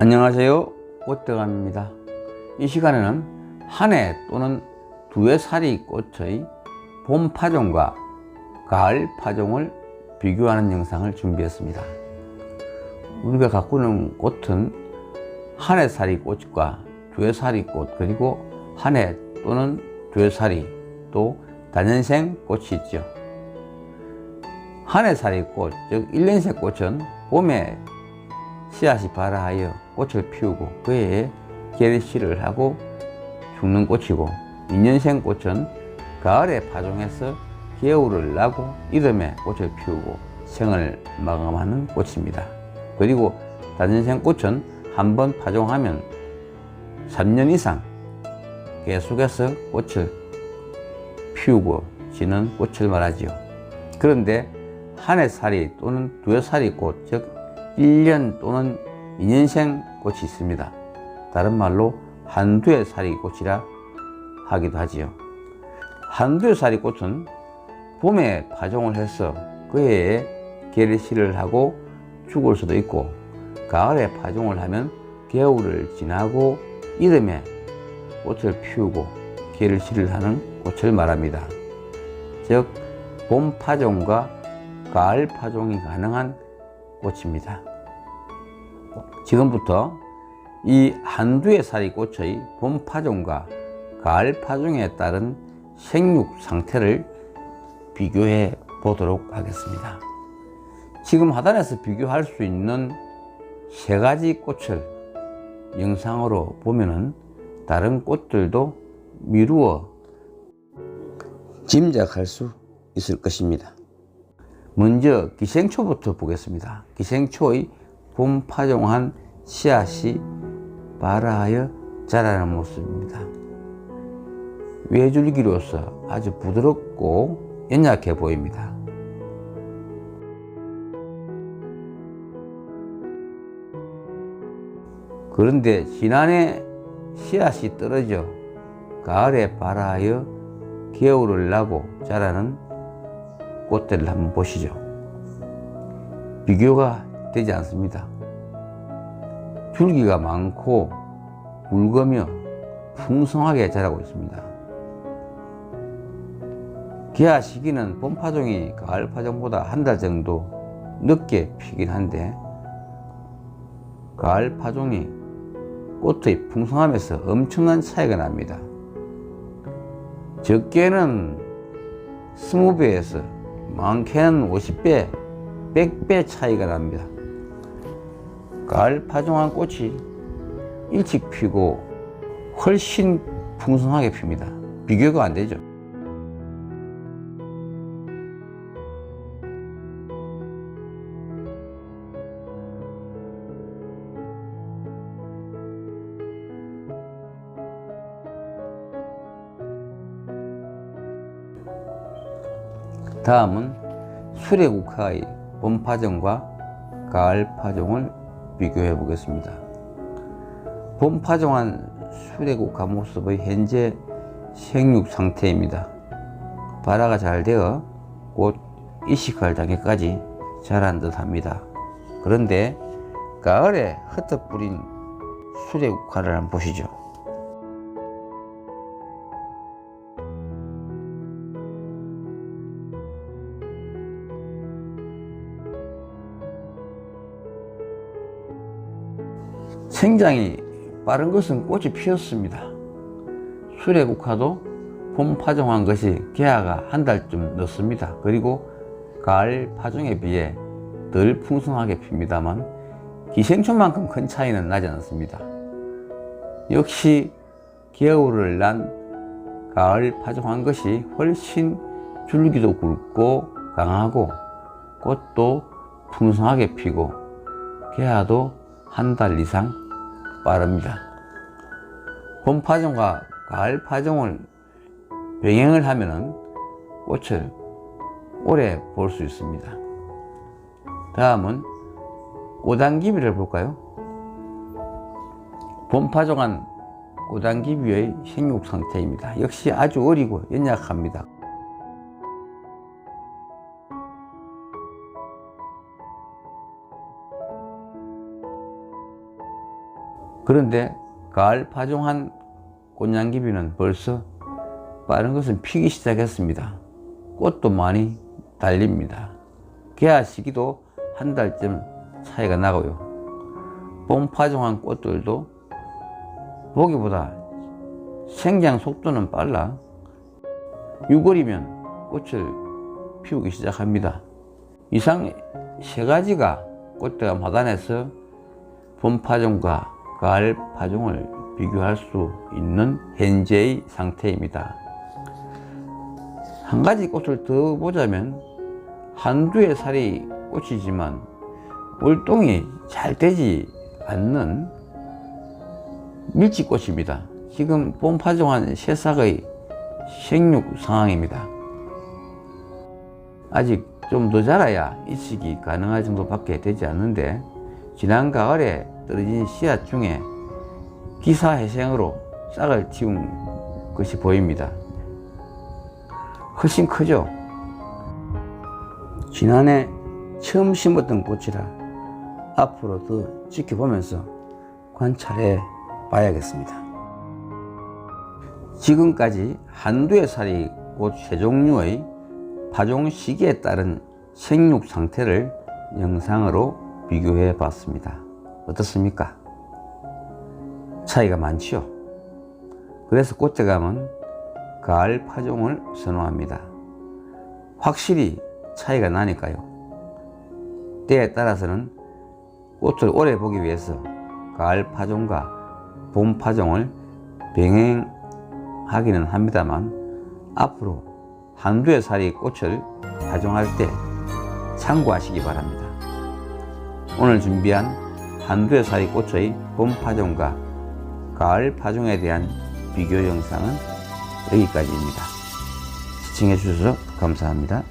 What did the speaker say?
안녕하세요. 꽃대감입니다. 이 시간에는 한 해 또는 두 해 살이 꽃의 봄 파종과 가을 파종을 비교하는 영상을 준비했습니다. 우리가 가꾸는 꽃은 한 해 살이 꽃과 두 해 살이 꽃 그리고 한 해 또는 두 해 살이 또 단연생 꽃이 있죠. 한 해 살이 꽃, 즉 1년생 꽃은 봄에 씨앗이 발아하여 꽃을 피우고 그해에 결실을 하고 죽는 꽃이고 2년생 꽃은 가을에 파종해서 겨울을 나고 이듬해 꽃을 피우고 생을 마감하는 꽃입니다. 그리고 단연생 꽃은 한 번 파종하면 3년 이상 계속해서 꽃을 피우고 지는 꽃을 말하지요. 그런데 한 해 살이 또는 두 해 살이 꽃, 즉 1년 또는 2년생 꽃이 있습니다. 다른 말로 한두 해 살이 꽃이라 하기도 하지요. 한두 해 살이 꽃은 봄에 파종을 해서 그 해에 결실을 하고 죽을 수도 있고 가을에 파종을 하면 겨울을 지나고 이듬해 꽃을 피우고 결실을 하는 꽃을 말합니다. 즉, 봄 파종과 가을 파종이 가능한 꽃입니다. 지금부터 이 한두의 살이 꽃의 봄 파종과 가을 파종에 따른 생육 상태를 비교해 보도록 하겠습니다. 지금 하단에서 비교할 수 있는 세 가지 꽃을 영상으로 보면은 다른 꽃들도 미루어 짐작할 수 있을 것입니다. 먼저 기생초부터 보겠습니다. 기생초의 봄 파종한 씨앗이 발아하여 자라는 모습입니다. 외줄기로서 아주 부드럽고 연약해 보입니다. 그런데 지난해 씨앗이 떨어져 가을에 발아하여 겨울을 나고 자라는 꽃들을 한번 보시죠. 비교가 되지 않습니다. 줄기가 많고 굵으며 풍성하게 자라고 있습니다. 개화 시기는 봄 파종이 가을 파종보다 한 달 정도 늦게 피긴 한데 가을 파종이 꽃의 풍성함에서 엄청난 차이가 납니다. 적게는 20배에서 많게는 50배, 100배 차이가 납니다. 가을 파종한 꽃이 일찍 피고 훨씬 풍성하게 핍니다. 비교가 안 되죠. 다음은 수레국화의 봄 파종과 가을 파종을 비교해 보겠습니다. 봄 파종한 수레국화 모습의 현재 생육 상태입니다. 발화가 잘 되어 곧 이식할 단계까지 자란 듯 합니다. 그런데 가을에 흩어 뿌린 수레국화를 한번 보시죠. 생장이 빠른 것은 꽃이 피었습니다. 수레국화도 봄 파종한 것이 개화가 한 달쯤 늦습니다. 그리고 가을 파종에 비해 덜 풍성하게 핍니다만 기생충만큼 큰 차이는 나지 않습니다. 역시 겨울을 난 가을 파종한 것이 훨씬 줄기도 굵고 강하고 꽃도 풍성하게 피고 개화도 한 달 이상 빠릅니다. 봄 파종과 가을 파종을 병행을 하면은 꽃을 오래 볼 수 있습니다. 다음은 꼬당기비를 볼까요? 봄 파종한 꼬당기비의 생육 상태입니다. 역시 아주 어리고 연약합니다. 그런데 가을 파종한 꽃향기비는 벌써 빠른 것은 피기 시작했습니다. 꽃도 많이 달립니다. 개화 시기도 한 달쯤 차이가 나고요. 봄 파종한 꽃들도 보기보다 생장 속도는 빨라 6월이면 꽃을 피우기 시작합니다. 이상 세 가지가 꽃대가 마단에서 봄 파종과 가을 파종을 비교할 수 있는 현재의 상태입니다. 한 가지 꽃을 더 보자면 한두의 살이 꽃이지만 월동이 잘 되지 않는 밀집꽃입니다. 지금 봄 파종한 새싹의 생육 상황입니다. 아직 좀 더 자라야 이식이 가능할 정도밖에 되지 않는데 지난 가을에 떨어진 씨앗 중에 기사회생으로 싹을 틔운 것이 보입니다. 훨씬 크죠? 지난해 처음 심었던 꽃이라 앞으로 더 지켜보면서 관찰해 봐야겠습니다. 지금까지 한두의 살이 꽃 세 종류의 파종 시기에 따른 생육 상태를 영상으로 비교해 봤습니다. 어떻습니까? 차이가 많지요? 그래서 꽃대감은 가을 파종을 선호합니다. 확실히 차이가 나니까요. 때에 따라서는 꽃을 오래 보기 위해서 가을 파종과 봄 파종을 병행하기는 합니다만 앞으로 한두의 살이 꽃을 파종할 때 참고하시기 바랍니다. 오늘 준비한 살이 꽃의 봄 파종과 가을 파종에 대한 비교 영상은 여기까지입니다. 시청해 주셔서 감사합니다.